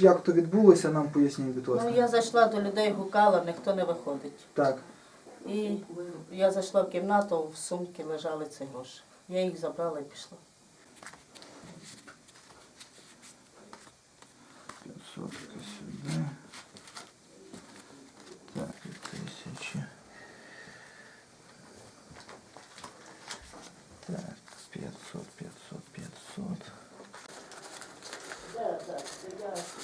як то відбулося, нам поясніть, будь ласка. Ну, я зайшла до людей, гукала, ніхто не виходить. Так. І я зайшла в кімнату, в сумці лежали ці гроші. Я їх забрала і пішла. 500 сюди. Так, і тисячі. Так, 500, 500, 500. –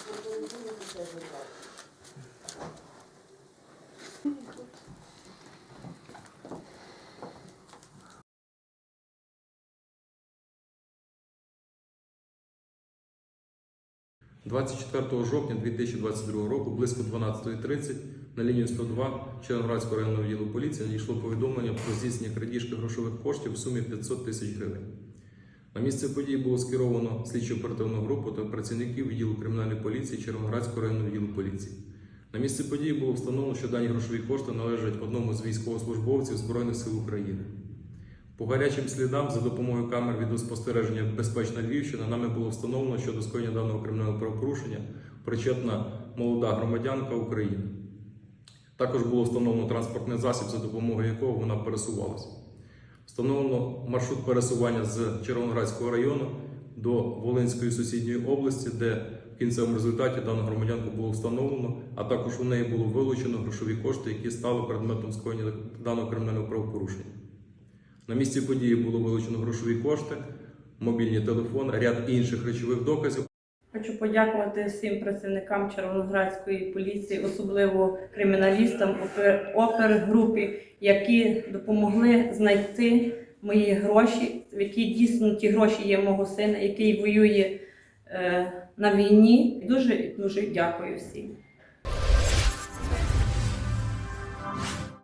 24 жовтня 2022 року близько 12.30 на лінію 102 Червоноградського районного відділу поліції надійшло повідомлення про здійснення крадіжки грошових коштів в сумі 500 тисяч гривень. На місце події було скеровано слідчо оперативну групу та працівників відділу кримінальної поліції Червоноградського районного відділу поліції. На місці події було встановлено, що дані грошові кошти належать одному з військовослужбовців Збройних сил України. По гарячим слідам за допомогою камер відеоспостереження Безпечна Львівщина нами було встановлено, що до скоєння даного кримінального правопорушення причетна молода громадянка України. Також було встановлено транспортний засіб, за допомогою якого вона пересувалася. Встановлено маршрут пересування з Червоноградського району до Волинської сусідньої області, де в кінцевому результаті дану громадянку було встановлено, а також у неї було вилучено грошові кошти, які стали предметом скоєння даного кримінального правопорушення. На місці події було вилучено грошові кошти, мобільні телефони, ряд інших речових доказів. Хочу подякувати всім працівникам Червоноградської поліції, особливо криміналістам опергрупі, які допомогли знайти мої гроші, які дійсно ті гроші є мого сина, який воює е, на війні. Дуже дуже дякую всім.